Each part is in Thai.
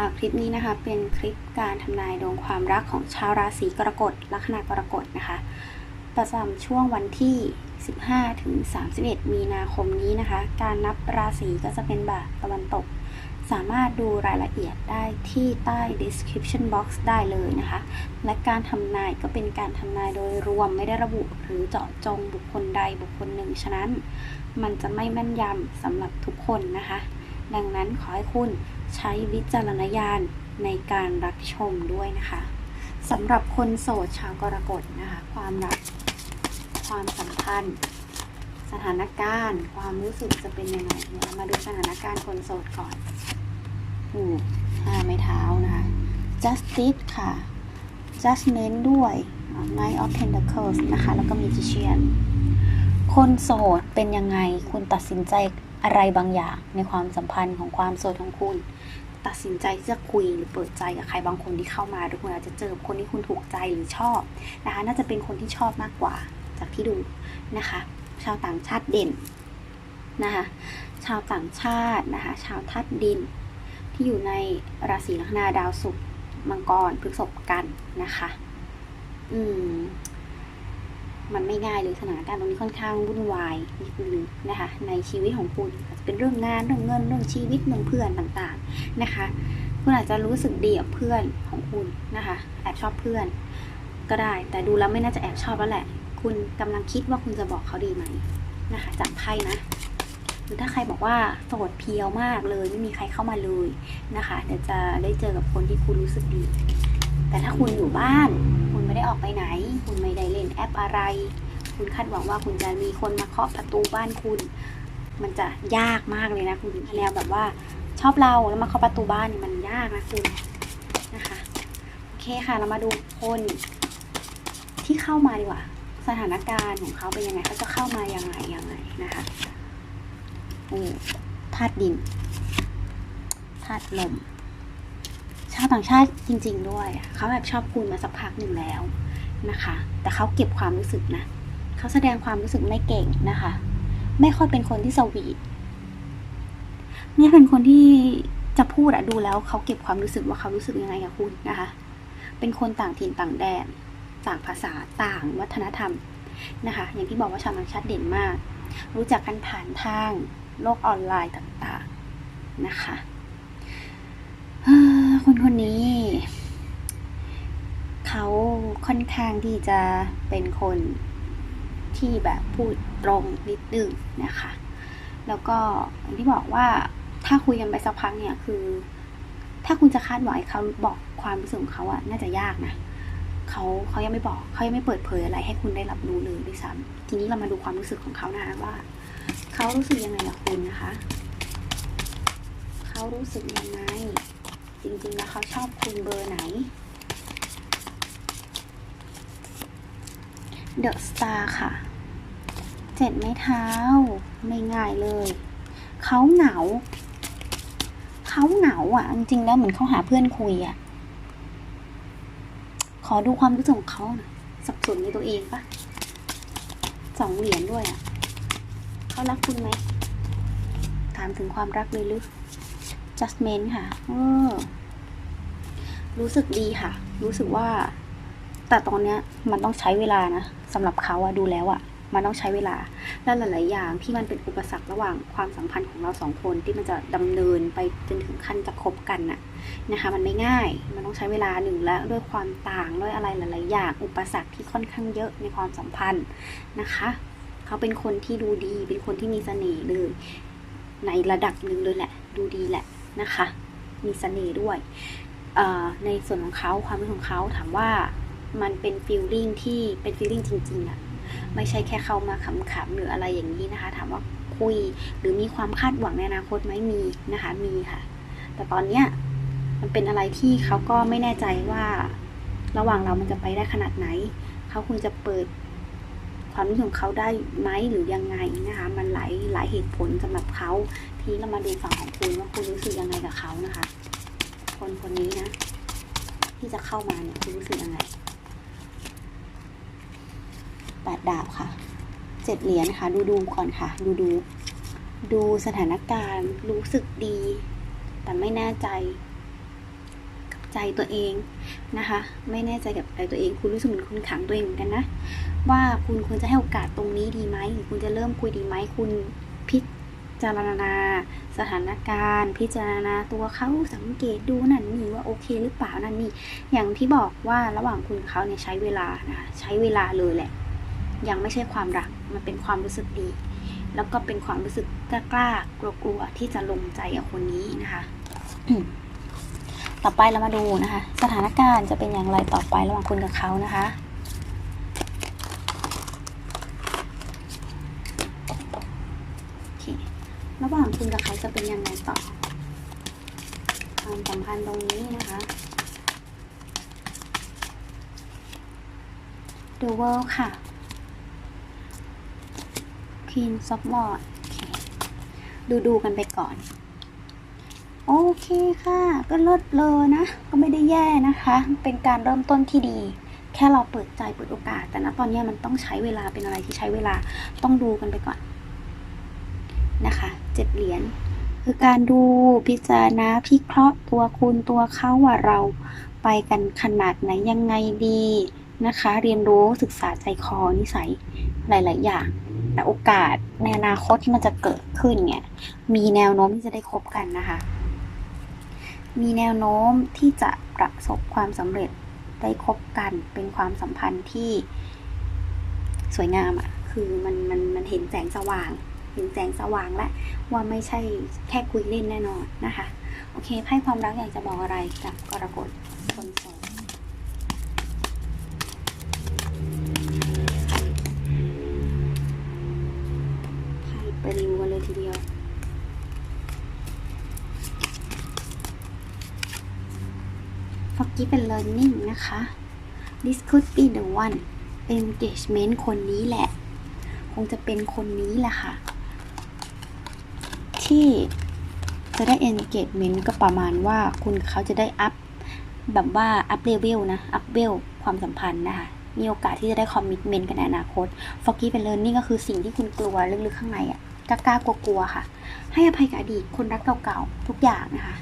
ค่ะ คลิปนี้นะคะ เป็นคลิปการทำนายดวงความรักของชาวราศีกรกฎลัคนากรกฎนะคะ ประจำช่วงวันที่ 15 ถึง 31 มีนาคมนี้นะคะ การนับราศีก็จะเป็นแบบตะวันตก สามารถดูรายละเอียดได้ที่ใต้ description box ได้เลยนะคะ และการทำนายก็เป็นการทำนายโดยรวมไม่ได้ระบุหรือเจาะจงบุคคลใดบุคคลหนึ่ง ฉะนั้น มันจะไม่แม่นยำสำหรับทุกคนนะคะ ดังนั้นขอให้คุณ ใช้วิจารณญาณในการรับชมด้วยนะคะสำหรับคนโสดชาวกรกฎนะคะ ความรัก ความสัมพันธ์ สถานการณ์ ความรู้สึกจะเป็นยังไงมาดูสถานการณ์คนโสดก่อนอืมห้าไม้เท้านะคะ justice ค่ะ judgment ด้วย n i g h t of pentacles นะคะ แล้วก็ magician คนโสดเป็นยังไง คุณตัดสินใจ อะไรบางอย่างในความสัมพันธ์ของความโสดของคุณ ตัดสินใจที่จะคุยหรือเปิดใจกับใครบางคนที่เข้ามาหรือคุณอาจจะเจอคนที่คุณถูกใจหรือชอบนะคะ น่าจะเป็นคนที่ชอบมากกว่า จากที่ดูนะคะ ชาวต่างชาติเด่นนะคะ ชาวต่างชาตินะคะ ชาวธาตุดิน ที่อยู่ในราศีลัคนาดาวศุกร์มังกรพฤษภกันนะคะ อืม มันไม่ง่ายเลยสถานการณ์ตรงนี้ค่อนข้างวุ่นวายนิดนึงนะคะ ในชีวิตของคุณอาจจะเป็นเรื่องงานเรื่องเงินเรื่องชีวิตเรื่องเพื่อนต่างๆนะคะ คุณอาจจะรู้สึกดีกับเพื่อนของคุณนะคะแอบชอบเพื่อน ก็ได้ แต่ดูแล้วไม่น่าจะแอบชอบแล้วแหละ คุณกำลังคิดว่าคุณจะบอกเขาดีไหมนะคะจากไพ่นะหรือถ้าใครบอกว่าโสดเพียวมากเลยไม่มีใครเข้ามาเลยนะคะเดี๋ยวจะได้เจอกับคนที่คุณรู้สึกดี แต่ถ้าคุณอยู่บ้าน ออกไปไหน คุณไม่ได้เล่นแอปอะไร คุณคาดหวังว่าคุณจะมีคนมาเคาะประตูบ้านคุณ มันจะยากมากเลยนะคุณแนวแบบว่าชอบเราแล้วมาเคาะประตูบ้านนี่มันยากนะคุณนะคะโอเคค่ะเรามาดูคนที่เข้ามาดีกว่า สถานการณ์ของเขาเป็นยังไงเขาจะเข้ามายังไงยังไงนะคะโอ้ธาตุดินธาตุลม ชาวต่างชาติจริง ๆ ด้วยเขาแบบชอบคุณมาสักพักหนึ่งแล้วนะคะ แต่เขาเก็บความรู้สึกนะเขาแสดงความรู้สึกไม่เก่งนะคะ ไม่ค่อยเป็นคนที่สวีทเนี่ยเป็นคนที่จะพูดอะดูแล้วเขาเก็บความรู้สึกว่าเขารู้สึกยังไงกับคุณนะคะ เป็นคนต่างถิ่นต่างแดน ต่างภาษาต่างวัฒนธรรมนะคะ อย่างที่บอกว่าชาวต่างชาติเด่นมาก รู้จักกันผ่านทางโลกออนไลน์ต่างๆนะคะ คนคนนี้ เขาค่อนข้างที่จะเป็นคนที่แบบพูดตรงนิดนึงนะคะ แล้วก็อย่างที่บอกว่าถ้าคุยกันไปสักพักเนี่ยคือ ถ้าคุณจะคาดหวังเขาบอกความรู้สึกของเขาอะน่าจะยากนะเขาเขายังไม่บอกเขายังไม่เปิดเผยอะไร ให้คุณได้รับรู้เลยด้วยซ้ำทีนี้เรามาดูความรู้สึกของเขานะคะว่า เขารู้สึกยังไงกับคุณนะคะ เขารู้สึกยังไง จริงๆแล้วเขาชอบคุณเบอร์ไหน The Star ค่ะ เจ็ดไม้เท้า ไม่ง่ายเลย เขาเหงา เขาเหงาอะ จริงๆแล้วเหมือนเขาหาเพื่อนคุยอะ ขอดูความรู้สึกของเขาหน่อยสับสนในตัวเองปะสองเหรียญด้วยอะ เขารักคุณไหม ถามถึงความรักเลยหรื อ judgment ค่ะรู้สึกดีค่ะ รู้สึกว่า แต่ตอนเนี้ยมันต้องใช้เวลานะสำหรับเขาอะดูแล้วอะมันต้องใช้เวลา และหลาย ๆ อย่างที่มันเป็นอุปสรรคระหว่างความสัมพันธ์ของเราสองคนที่มันจะดำเนินไปจนถึงขั้นจะคบกันน่ะนะคะ มันไม่ง่าย มันต้องใช้เวลาหนึ่งแล้วด้วยความต่างด้วยอะไรหลาย ๆ อย่าง อุปสรรคที่ค่อนข้างเยอะในความสัมพันธ์นะคะ เขาเป็นคนที่ดูดี เป็นคนที่มีเสน่ห์เลย ในระดับหนึ่งเลยแหละ ดูดีแหละ นะคะ มีเสน่ห์ด้วยในส่วนของเขาความรู้ของเขาถามว่ามันเป็นฟีลลิ่งที่เป็นฟีลลิ่งจริงๆอะไม่ใช่แค่เข้ามาขำๆหรืออะไรอย่างนี้นะคะ ถามว่าคุยหรือมีความคาดหวังในอนาคตไหมมีนะคะมีค่ะ แต่ตอนเนี้ยมันเป็นอะไรที่เขาก็ไม่แน่ใจว่า ระหว่างเรามันจะไปได้ขนาดไหน เขาควรจะเปิดความรู้สึกของเขาได้ไหมหรือยังไงนะคะ มันหลายหลายเหตุผลสำหรับเขา นี้เรามาดูฝั่งของคุณว่าคุณรู้สึกยังไงกับเขานะคะ คนคนนี้นะ ที่จะเข้ามาเนี่ยคุณรู้สึกยังไงแปดดาบค่ะเจ็ดเหรียญค่ะ ดูดูก่อนค่ะ ดูดู ดูสถานการณ์ รู้สึกดี แต่ไม่แน่ใจ กับใจตัวเองนะคะ ไม่แน่ใจกับใจตัวเอง คุณรู้สึกเหมือนคุณขังตัวเองเหมือนกันนะว่าคุณควรจะให้โอกาสตรงนี้ดีไหมหรือคุณจะเริ่มคุยดีไหมคุณ จารณาสถานการณ์ พิจารณาตัวเขาสังเกตดูนั่นนี่ว่าโอเคหรือเปล่านั่นนี่ อย่างที่บอกว่าระหว่างคุณเขาเนี่ยใช้เวลานะคะใช้เวลาเลยแหละ ยังไม่ใช่ความรักมันเป็นความรู้สึกดี แล้วก็เป็นความรู้สึกกล้ากล้ากลัวกลัวๆที่จะลงใจกับคนนี้นะคะต่อไปเรามาดูนะคะ สถานการณ์จะเป็นอย่างไรต่อไประหว่างคุณกับเขานะคะ โอเค ระหว่างคุณกับเขาจะเป็นยังไงต่อ ความสัมพันธ์ตรงนี้นะคะ The World ค่ะ Queen of w a r โอเคดูดูกันไปก่อน โอเคค่ะ ก็ลดเลยนะ ก็ไม่ได้แย่นะคะ เป็นการเริ่มต้นที่ดีแค่เราเปิดใจเปิดโอกาส แต่ณตอนนี้มันต้องใช้เวลาเป็นอะไรที่ใช้เวลาต้องดูกันไปก่อนนะคะ เจ็ดเหรียญคือการดูพิจารณาพิเคราะห์ตัวคุณตัวเขาว่าเราไปกันขนาดไหนยังไงดีนะคะ เรียนรู้ศึกษาใจคอนิสัยหลาย ๆ อย่าง แต่โอกาสในอนาคตที่มันจะเกิดขึ้นเนี่ยมีแนวโน้มที่จะได้คบกันนะคะ มีแนวโน้มที่จะประสบความสำเร็จได้คบกันเป็นความสัมพันธ์ที่สวยงามอะ่ะคือมันมันมันเห็นแสงสว่าง เห็นแสงสว่างและว่าไม่ใช่แค่คุยเล่นแน่นอนนะคะ โอเคไพ่ความรักอยากจะบอกอะไรกับกรกฎคนโสดไพ่ปลิวกันเลยทีเดียว Forgive and learning นะคะ this could be the one engagement คนนี้แหละ คงจะเป็นคนนี้แหละค่ะ ที่จะได้ engagement ก็ประมาณว่าคุณเขาจะได้อัพแบบว่าอัพเลเวลนะ อัพเวลความสัมพันธ์นะคะ มีโอกาสที่จะได้คอมมิ t เมนต์กันในอนาคต forgive and learning ก็คือสิ่งที่คุณกลัวลึกๆข้างในอะกล้ากลัวๆค่ะ ให้อภัยกับอดีตคนรักเก่าๆทุกอย่างนะคะ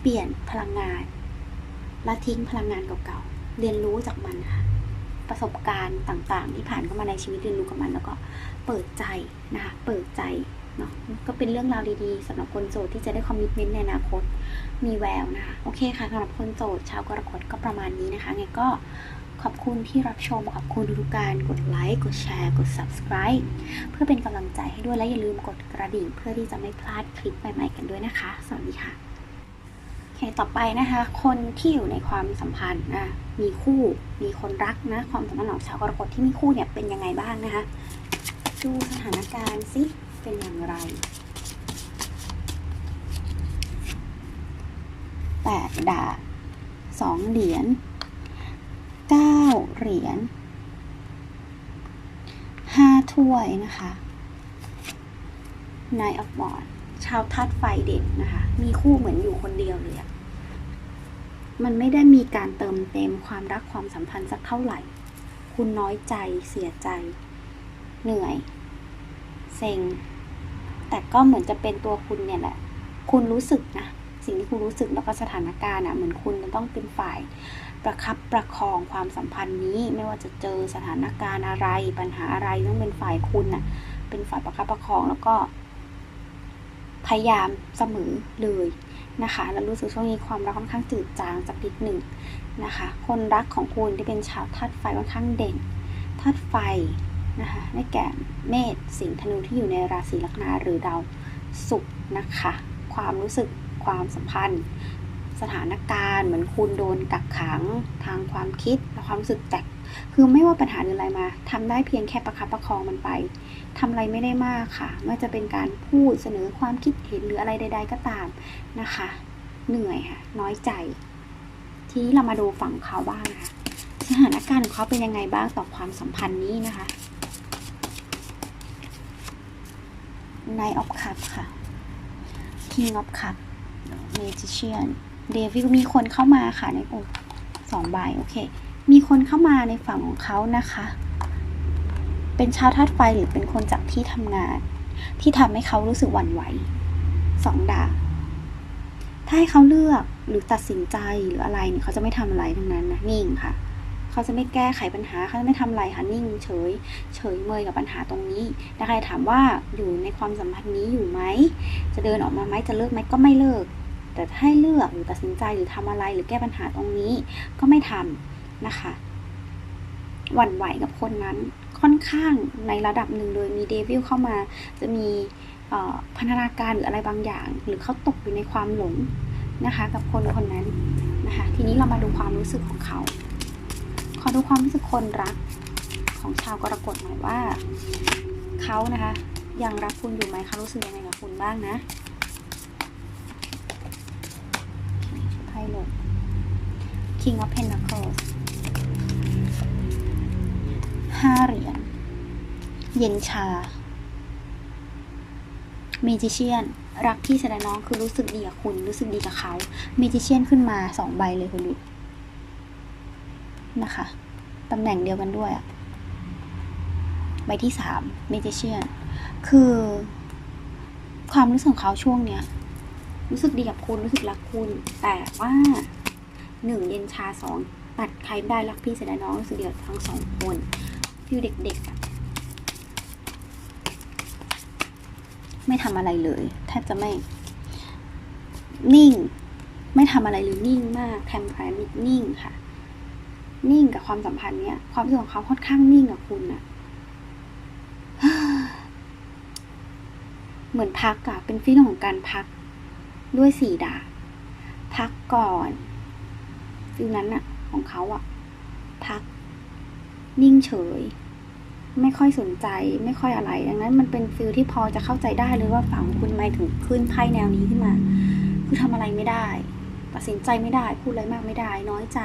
เปลี่ยนพลังงาน และทิ้งพลังงานเก่าๆ เรียนรู้จากมันค่ะ ประสบการณ์ต่างๆ ที่ผ่านเข้ามาในชีวิตเรียนรู้กับมัน แล้วก็เปิดใจนะคะเปิดใจเนาะก็เป็นเรื่องราวดีๆสำหรับคนโสดที่จะได้คอมมิชเมนต์ในอนาคตมีแววนะคะโอเคค่ะสำหรับคนโสดชาวกรกฎก็ประมาณนี้นะคะไงก็ขอบคุณที่รับชม ขอบคุณทุกการกดไลค์ กดแชร์ กด subscribe เพื่อเป็นกำลังใจให้ด้วยและอย่าลืมกดกระดิ่งเพื่อที่จะไม่พลาดคลิปใหม่ๆกันด้วยนะคะ สวัสดีค่ะ คต่อไปนะคะ คนที่อยู่ในความสัมพันธ์นะมีคู่มีคนรักนะความสัมพันธ์ของชาวกรกฎที่มีคู่เนี่ยเป็นยังไงบ้างนะคะดูสถานการณ์สิเป็นอย่างไรแปดดาบสองเหรียญเก้าเหรียญห้าถ้วยนะคะ Nine of Wands ชาวธาตุไฟเด่นนะคะ มีคู่เหมือนอยู่คนเดียวเลยอะ มันไม่ได้มีการเติมเต็มความรักความสัมพันธ์สักเท่าไหร่ คุณน้อยใจเสียใจ เหนื่อย เซ็ง แต่ก็เหมือนจะเป็นตัวคุณเนี่ยแหละ คุณรู้สึกนะ สิ่งที่คุณรู้สึกแล้วก็สถานการณ์อะ เหมือนคุณจะต้องเป็นฝ่ายประคับประคองความสัมพันธ์นี้ ไม่ว่าจะเจอสถานการณ์อะไร ปัญหาอะไรต้องเป็นฝ่ายคุณน่ะ เป็นฝ่ายประคับประคองแล้วก็ พยายามเสมอเลย นะคะแล้วรู้สึกช่วงนี้ความรักค่อนข้างจืดจางสักนิดหนึ่งนะคะ คนรักของคุณที่เป็นชาวธาตุไฟค่อนข้างเด่นธาตุไฟนะคะได้แก่เมษสิงห์ธนูที่อยู่ในราศีลัคนาหรือดาวศุกร์นะคะ ความรู้สึกความสัมพันธ์ สถานการณ์เหมือนคุณโดนกักขังทางความคิดและความรู้สึกแตกคือไม่ว่าปัญหาหรืออะไรมาทำได้เพียงแค่ประคับประคองมันไป ทำอะไรไม่ได้มากค่ะไม่ว่าจะเป็นการพูดเสนอความคิดเห็นหรืออะไรใด ๆ ก็ตามนะคะ เหนื่อยค่ะน้อยใจ ทีนี้เรามาดูฝั่งเขาบ้างนะคะสถานการณ์ของเขาเป็นยังไงบ้างต่อความสัมพันธ์นี้นะคะ Nine of Cups ค่ะ King of Cups Magician Devil มีคนเข้ามาค่ะในโอ้สองใบโอเค มีคนเข้ามาในฝั่งของเขานะคะ เป็นชาวธาตุไฟหรือเป็นคนจากที่ทำงาน ที่ทำให้เขารู้สึกหวั่นไหวสองดาบถ้าให้เขาเลือกหรือตัดสินใจหรืออะไรเนี่ยเขาจะไม่ทำอะไรทั้งนั้นนะนิ่งค่ะ เขาจะไม่แก้ไขปัญหาเขาจะไม่ทำอะไรค่ะนิ่ง เฉย เฉยเมยกับปัญหาตรงนี้ถ้าใครถามว่าอยู่ในความสัมพันธ์นี้อยู่ไหมจะเดินออกมาไหมจะเลิกไหมก็ไม่เลิก แต่ถ้าให้เลือกหรือตัดสินใจหรือทำอะไรหรือแก้ปัญหาตรงนี้ก็ไม่ทำนะคะหวั่นไหวกับคนนั้น ค่อนข้างในระดับหนึ่งโดยมีเดวิลเข้ามา จะมีพันธนาการหรืออะไรบางอย่าง หรือเขาตกอยู่ในความหลงนะคะ กับคนคนนั้นนะคะ ทีนี้เรามาดูความรู้สึกของเขา ขอดูความรู้สึกคนรักของชาวกรกฎหน่อยว่าเขานะคะยังรักคุณอยู่ไหมเขารู้สึกยังไงกับคุณบ้างนะไพ่ลง King of Pentacles ห้าเหรียญ เย็นชา เมจิเชียน รักพี่แสดงน้องคือรู้สึกดีกับคุณ รู้สึกดีกับเขา เมจิเชียนขึ้นมาสองใบเลยคุณดูนะคะ ตำแหน่งเดียวกันด้วยอะใบที่สามเมจิเชียน คือ ความรู้สึกของเขาช่วงเนี้ย รู้สึกดีกับคุณ รู้สึกรักคุณ แต่ว่าหนึ่งเย็นชาสองตัดใครไม่ได้รักพี่แสดงน้องรู้สึกดีกับทั้งสองคน ฟิลเด็กๆ ไม่ทำอะไรเลยแทบจะไม่ นิ่ง ไม่ทำอะไรเลยนิ่งมากแทมพานิดนิ่งค่ะ นิ่งกับความสัมพันธ์เนี้ย ความรู้สึกของเขาค่อนข้างนิ่งกับคุณอะเหมือนพักอะเป็นฟีลของการพักด้วยสีดาบพักก่อนฟิลนั้นอะของเขาอะพัก นิ่งเฉย ไม่ค่อยสนใจไม่ค่อยอะไร ดังนั้นมันเป็นฟิลที่พอจะเข้าใจได้เลยว่าฝั่งคุณไม่ถึงขึ้นไพ่แนวนี้ขึ้นมา คือทำอะไรไม่ได้ ตัดสินใจไม่ได้พูดอะไรมากไม่ได้ น้อยใจ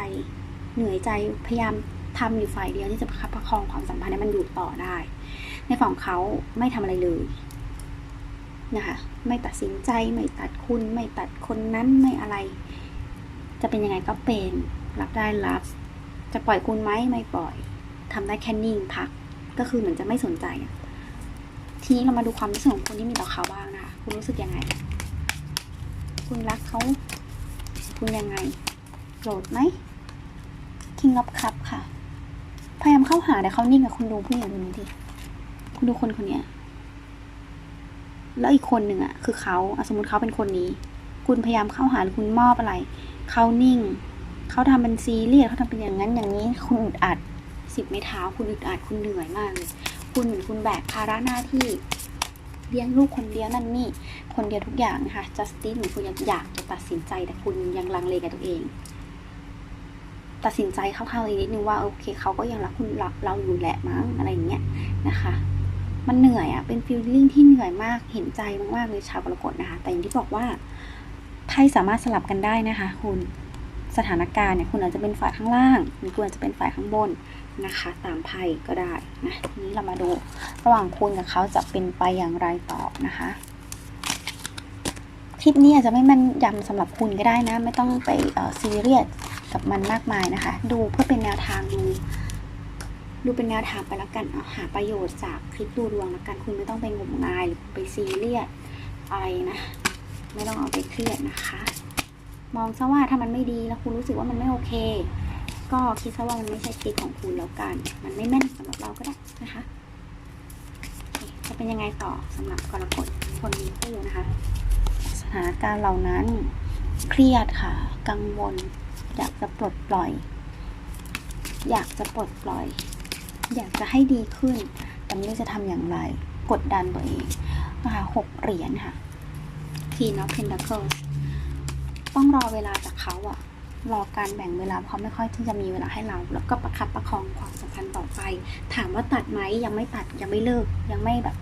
เหนื่อยใจพยายามทำอยู่ฝ่ายเดียวที่จะประคับประคองความสัมพันธ์ให้มันอยู่ต่อได้ ในฝั่งเขาไม่ทำอะไรเลยนะคะไม่ตัดสินใจไม่ตัดคุณไม่ตัดคนนั้นไม่อะไร จะเป็นยังไงก็เป็น รับได้รับ จะปล่อยคุณไหมไม่ปล่อย ทำได้แค่นิ่งพัก ก็คือเหมือนจะไม่สนใจทีนี้เรามาดูความรู้สึกของคุณที่มีต่อเขาบ้างนะคะ คุณรู้สึกยังไง คุณรักเขา คุณยังไงโกรธไหม King of Cup ค่ะ พยายามเข้าหาแต่เขานิ่งกับคุณดูผู้หญิงคนนี้ทีคุณดูคนคนเนี้ย แล้วอีกคนหนึ่งอะคือเขาสมมติเขาเป็นคนนี้ คุณพยายามเข้าหาหรือคุณมอบอะไร เขานิ่ง เขาทำเป็นซีเรียสเขาทำเป็นอย่างนั้นอย่างนี้ คุณอึดอัด สิบไม้เท้า คุณอึดอัดคุณเหนื่อยมากเลย คุณเหมือนคุณแบกภาระหน้าที่เลี้ยงลูกคนเดียวนั่นนี่ คนเดียวทุกอย่างนะคะจัสตินเหมือนคุณยังอยากจะตัดสินใจแต่คุณยังลังเลกับตัวเอง ตัดสินใจเข้าๆเลยนิดนึงว่าโอเคเขาก็ยังรักคุณรักเราอยู่แหละมั้งอะไรอย่างเงี้ยนะคะ มันเหนื่อยอะ่ะเป็นฟีลลิ่งที่เหนื่อยมากเห็นใจมากๆเลยชาวกรกฎนะคะ แต่อย่างที่บอกว่าไพ่สามารถสลับกันได้นะคะ คุณสถานการณ์เนี่ยคุณอาจจะเป็นฝ่ายข้างล่าง หรือคุณอาจจะเป็นฝ่ายข้างบน นะคะตามไพ่ก็ได้นะทีนี้เรามาดูระหว่างคุณกับเขาจะเป็นไปอย่างไรต่อนะคะคลิปนี้อาจจะไม่มันยำสำหรับคุณก็ได้นะ ไม่ต้องไปซีเรียสกับมันมากมายนะคะ ดูเพื่อเป็นแนวทางดูดูเป็นแนวทางไปแล้วกันเอาหาประโยชน์จากคลิปดูดวงแล้วกันคุณไม่ต้องไปงมงายหรือไปซีเรียสอะไรนะไม่ต้องเอาไปเครียดนะคะ มองซะว่าถ้ามันไม่ดีแล้วคุณรู้สึกว่ามันไม่โอเค ก็คิดซะว่ามันไม่ใช่คลิปของคุณแล้วกัน มันไม่แม่นสำหรับเราก็ได้นะคะจะเป็นยังไงต่อสำหรับกรกฎคนมีคู่นะคะ สถานการณ์เหล่านั้นเครียดค่ะ กังวล อยากจะปลดปล่อย อยากจะปลดปล่อย อยากจะให้ดีขึ้นแต่ไม่รู้จะทำอย่างไร กดดันตัวเองนะคะหกเหรียญค่ะ Queen of Pentacles ต้องรอเวลาจากเขาอะ รอการแบ่งเวลาเขาไม่ค่อยที่จะมีเวลาให้เรา แล้วก็ประคับประคองความสัมพันธ์ต่อไป ถามว่าตัดไหมยังไม่ตัดยังไม่เลิกยังไม่แบบ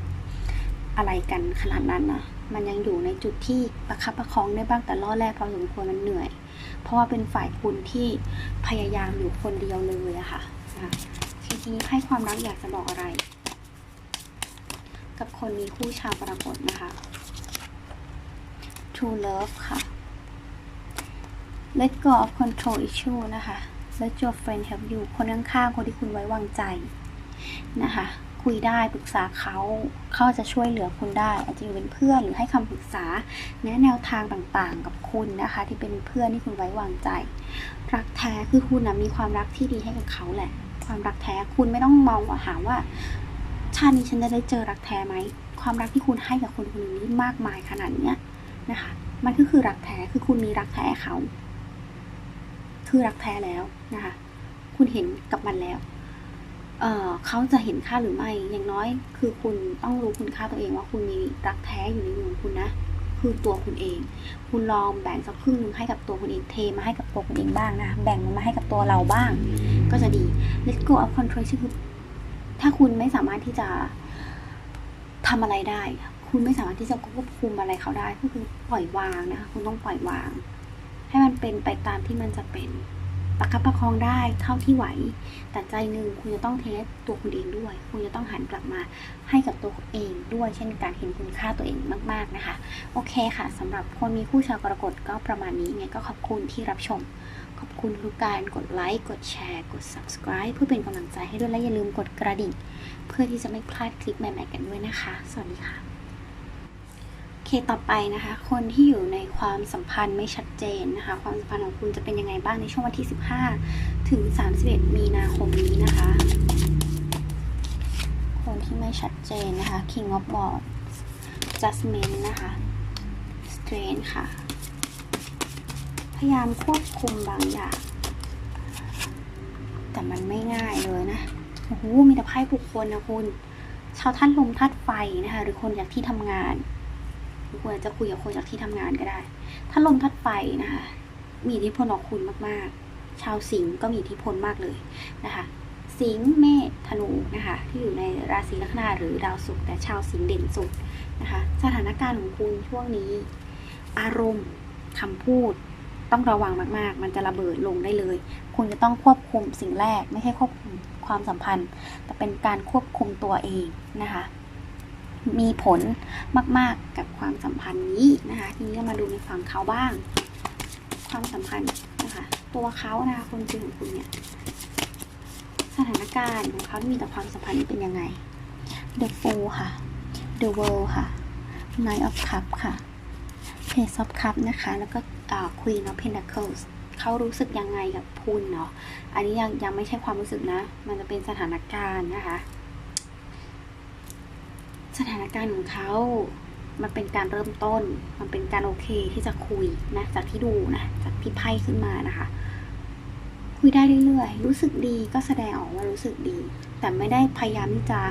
อะไรกันขนาดนั้นนะมันยังอยู่ในจุดที่ประคับประคองได้บ้างแต่ล่อแรกพอสมควรมันเหนื่อย เพราะว่าเป็นฝ่ายคุณที่พยายามอยู่คนเดียวเลยอะค่ะทีนี้ให้ความรักอยากจะบอกอะไร กับคนมีคู่ชาวกรกฎนะคะ True Love ค่ะ Let go of control issue นะคะ Let your friend help you คนข้างๆคนที่คุณไว้วางใจนะคะ คุยได้ปรึกษาเขาเขาจะช่วยเหลือคุณได้ อาจจะอยู่เป็นเพื่อนหรือให้คำปรึกษาแนะแนวทางต่างๆ กับคุณนะคะ ที่เป็นเพื่อนที่คุณไว้วางใจ รักแท้คือคุณนะมีความรักที่ดีให้กับเขาแหละ ความรักแท้คุณไม่ต้องมองว่าหาว่า ชาตินี้ฉันจะได้เจอรักแท้ไหมความรักที่คุณให้กับคนคนนึงนี่มากมายขนาดเนี้ยนะคะ มันก็คือรักแท้คือคุณมีรักแท้เขา คือรักแท้แล้วนะคะ คุณเห็นกับมันแล้วเเขาจะเห็นค่าหรือไม่ อย่างน้อย คือคุณต้องรู้คุณค่าตัวเองว่าคุณมีรักแท้อยู่ในมือของคุณนะ คือตัวคุณเอง คุณลองแบ่งสักครึ่งหนึงให้กับตัวคุณเองเทมาให้กับตัวคุณเองบ้างนะ แบ่งมันมาให้กับตัวเราบ้าง ก็จะดี let go of control คือถ้าคุณไม่สามารถที่จะทำอะไรได้ คุณไม่สามารถที่จะควบคุมอะไรเขาได้ ก็คือปล่อยวางนะคะ คุณต้องปล่อยวาง ให้มันเป็นไปตามที่มันจะเป็นประคับประคองได้เท่าที่ไหว แต่ใจหนึ่งคุณจะต้องเทสตัวคุณเองด้วย คุณจะต้องหันกลับมาให้กับตัวเองด้วย เช่นการเห็นคุณค่าตัวเองมากๆนะคะ โอเคค่ะสำหรับคนมีคู่ชาวกรกฎก็ประมาณนี้ไงก็ขอบคุณที่รับชม ขอบคุณทุกการกดไลค์ กดแชร์ กด subscribe เพื่อเป็นกำลังใจให้ด้วยและอย่าลืมกดกระดิ่ง เพื่อที่จะไม่พลาดคลิปใหม่ๆกันด้วยนะคะ สวัสดีค่ะ เคต่อไปนะคะ คนที่อยู่ในความสัมพันธ์ไม่ชัดเจนนะคะ ความสัมพันธ์ของคุณจะเป็นยังไงบ้างในช่วงวันที่ 15 ถึง 31 มีนาคมนี้นะคะ คนที่ไม่ชัดเจนนะคะ King of Wands Judgment นะคะ Strength ค่ะ พยายามควบคุมบางอย่าง แต่มันไม่ง่ายเลยนะโอ้โหมีแต่ไพ่บุคคลนะคุณ ชาวท่านลมทัดไฟนะคะ หรือคนจากที่ทำงาน รือคุณอาจจะคุยกับคนจากที่ทำงานก็ได้ถ้าลมทัดไฟนะคะ มีอิทธิพลต่อคุณมากๆ ชาวสิงห์ก็มีอิทธิพลมากเลยนะคะ สิงห์เมษธนูนะคะ ที่อยู่ในราศีลัคนาหรือดาวศุกร์แต่ชาวสิงห์เด่นสุดนะคะ สถานการณ์ของคุณช่วงนี้ อารมณ์คำพูดต้องระวังมาก ๆ มันจะระเบิดลงได้เลย คุณจะต้องควบคุมสิ่งแรก ไม่ใช่ควบคุมความสัมพันธ์ แต่เป็นการควบคุมตัวเองนะคะ มีผลมาก ๆกับความสัมพันธ์นี้นะคะทีนี้มาดูในฝั่งเขาบ้าง ความสัมพันธ์นะคะตัวเขานะคะคนจริงของคุณเนี่ยสถานการณ์ของเขาที่มีต่อความสัมพันธ์นี้เป็นยังไง The Fool ค่ะ The World ค่ะ Knight of Cup ค่ะ Page of Cup นะคะ แล้วก็ Queen of Pentacles เขารู้สึกยังไงกับคุณเนาะ อันนี้ยังยังไม่ใช่ความรู้สึกนะ มันจะเป็นสถานการณ์นะคะ สถานการณ์ของเขามันเป็นการเริ่มต้น มันเป็นการโอเคที่จะคุยนะ จากที่ดูนะ จากที่ไพ่ขึ้นมานะคะ คุยได้เรื่อยๆ รู้สึกดีก็แสดงออกว่ารู้สึกดี แต่ไม่ได้พยายามที่จะ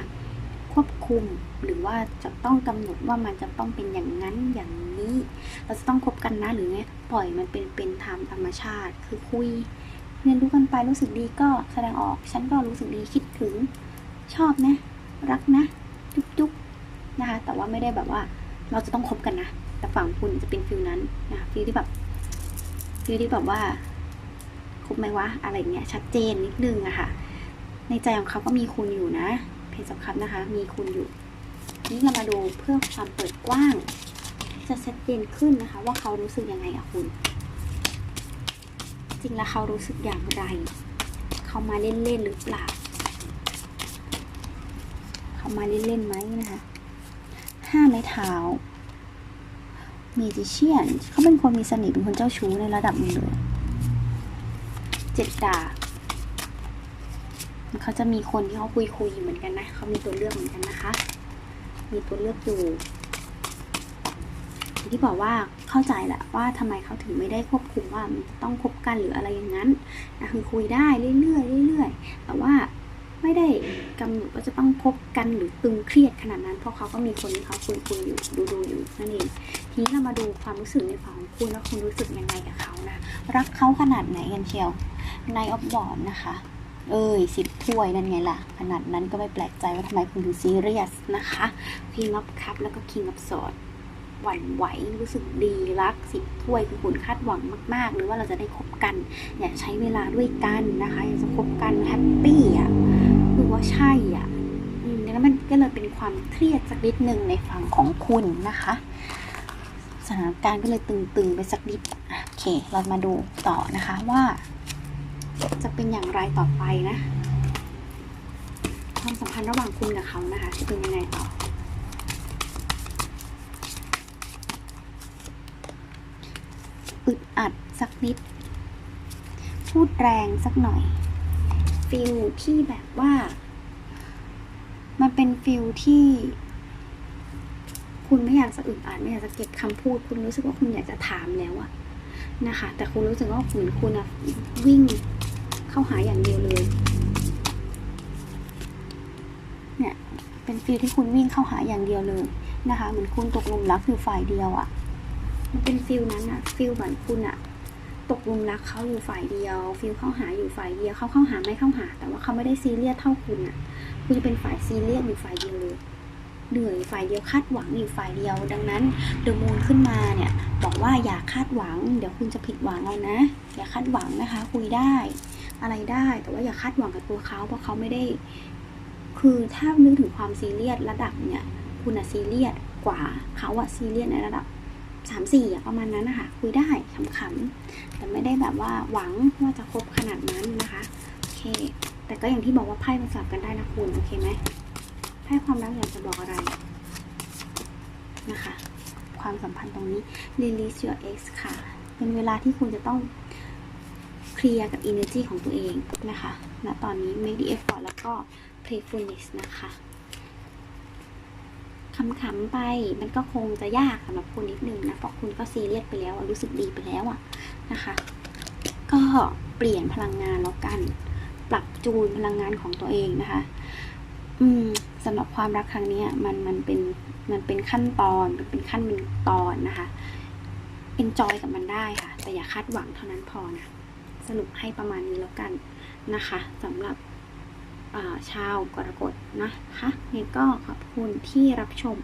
ควบคุม หรือว่าจะต้องกำหนดว่ามันจะต้องเป็นอย่างนั้นอย่างนี้ เราจะต้องคบกันนะหรือไงปล่อยมันเป็นเป็นธรรมธรรมชาติ คือคุย เรียนรู้กันไปรู้สึกดีก็แสดงออก ฉันก็รู้สึกดีคิดถึง ชอบนะ รักนะ จุ๊บจุ๊บ นะคะ แต่ว่าไม่ได้แบบว่าเราจะต้องคบกันนะ แต่ฝั่งคุณจะเป็นฟิลนั้นนะฟิลที่แบบฟิลที่แบบว่าคบไหมวะอะไรเงี้ยชัดเจนนิดนึงอะค่ะ ในใจของเขาก็มีคุณอยู่นะ เพจสำคัญนะคะ มีคุณอยู่ นี่เรามาดูเพื่อความเปิดกว้าง จะชัดเจนขึ้นนะคะ ว่าเขารู้สึกยังไงกับคุณ จริงแล้วเขารู้สึกอย่างไร เขามาเล่นๆหรือเปล่า เขามาเล่นๆไหมนะคะ ห้าไม้เท้า มีจิเชียน เขาเป็นคนมีเสน่ห์เป็นคนเจ้าชู้ในระดับหนึงเลยเจ็ดดาบเขาจะมีคนที่เขาคุยคุยอยู่เหมือนกันนะ เขามีตัวเลือกเหมือนกันนะคะ มีตัวเลือกอยู่ที่บอกว่าเข้าใจแหละว่าทำไมเขาถึงไม่ได้ควบคุมว่ามันต้องคบกันหรืออะไรอย่างนั้นนะคือคุยได้เรื่อยๆเรื่อยๆแต่ว่า ไม่ได้กำหนดว่าจะต้องคบกันหรือตึงเครียดขนาดนั้น เพราะเขาก็มีคนที่เขาคุยคุยอยู่ดูดูอยู่นั่นเองทีนี้เรามาดูความรู้สึกในฝั่งของคุณว่าคุณรู้สึกยังไงกับเขานะรักเขาขนาดไหนกันเชียวในออฟบอร์ดนะคะ เอ้ยสิบถ้วยนั่นไงล่ะ ขนาดนั้นก็ไม่แปลกใจว่าทำไมคุณถึงซีเรียสนะคะคิงอ f คัพแล้วก็คิงอ f ส w ดหวั่นไหวรู้สึกดีรักสิบถ้วยคือคุณคาดหวังมากๆหรือว่าเราจะได้คบกันอยากใช้เวลาด้วยกันนะคะ อยากจะคบกันแฮปปี้อะ ว่าใช่อะอืมแล้วมันก็เลยเป็นความเครียดสักนิดหนึ่งในฝั่งของคุณนะคะ สถานการณ์ก็เลยตึงๆไปสักนิดโอเค เรามาดูต่อนะคะว่า จะเป็นอย่างไรต่อไปนะ ความสัมพันธ์ระหว่างคุณกับเขานะคะจะเป็นยังไงต่ออึดอัดสักนิด พูดแรงสักหน่อยฟิลที่แบบว่า มันเป็นฟิลที่ คุณไม่อยากจะอึดอัดไม่อยากจะเก็บคำพูด คุณรู้สึกว่าคุณอยากจะถามแล้วอะนะคะ แต่คุณรู้สึกว่าเหมือนคุณอะวิ่งเข้าหาอย่างเดียวเลย เนี่ยเป็นฟิลที่คุณวิ่งเข้าหาอย่างเดียวเลยนะคะเหมือนคุณตกหลุมรักอยู่ฝ่ายเดียวอะมันเป็นฟิลนั้นอะฟิลเหมือนคุณอะตกหลุมรักเขาอยู่ฝ่ายเดียว ฟิลเข้าหาอยู่ฝ่ายเดียวเขาเข้าหาไม่เข้าหา แต่ว่าเขาไม่ได้ซีเรียสเท่าคุณอะ คุณจะเป็นฝ่ายซีเรียสอยู่ฝ่ายเดียวเลยเหนื่อยฝ่ายเดียวคาดหวังอยู่ฝ่ายเดียว ดังนั้นเดอะมูนขึ้นมาเนี่ย บอกว่าอย่าคาดหวัง เดี๋ยวคุณจะผิดหวังเอานะ อย่าคาดหวังนะคะ คุยได้ อะไรได้แต่ว่าอย่าคาดหวังกับตัวเขาเพราะเขาไม่ได้ คือถ้านึกถึงความซีเรียสระดับเนี่ย คุณอะซีเรียสกว่าเขาอะซีเรียสในระดับสามสี่ประมาณนั้นนะคะคุยได้ขำๆแต่ไม่ได้แบบว่าหวังว่าจะคบขนาดนั้นนะคะโอเค แต่ก็อย่างที่บอกว่าไพ่มันสลับกันได้นะคุณ โอเคไหมไพ่ความรักอยากจะบอกอะไรนะคะ ความสัมพันธ์ตรงนี้ release your ex ค่ะ เป็นเวลาที่คุณจะต้องเคลียร์กับ energy ของตัวเองนะคะณตอนนี้ make the effort แล้วก็ playfulness นะคะขำๆไปมันก็คงจะยากสำหรับคุณนิดนึงนะเพราะคุณก็ซีเรียสไปแล้วรู้สึกดีไปแล้วอะนะคะ ก็เปลี่ยนพลังงานแล้วกัน ปรับจูนพลังงานของตัวเองนะคะ อืมสำหรับความรักครั้งนี้มันมันเป็นมันเป็นขั้นตอนมันเป็นขั้นเป็นตอนนะคะเป็นจอยกับมันได้ค่ะ แต่อย่าคาดหวังเท่านั้นพอนะสรุปให้ประมาณนี้แล้วกันนะคะสำหรับาชาวกรกฎนะคะเนี่ยก็ขอบคุณที่รับชม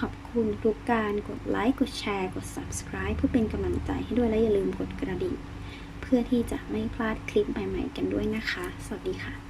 ขอบคุณทุกการกดไลค์ กดแชร์ กด subscribe เพื่อเป็นกำลังใจให้ด้วยและอย่าลืมกดกระดิ่ง พื่อที่จะไม่พลาดคลิปใหม่ๆกันด้วยนะคะ สวัสดีค่ะ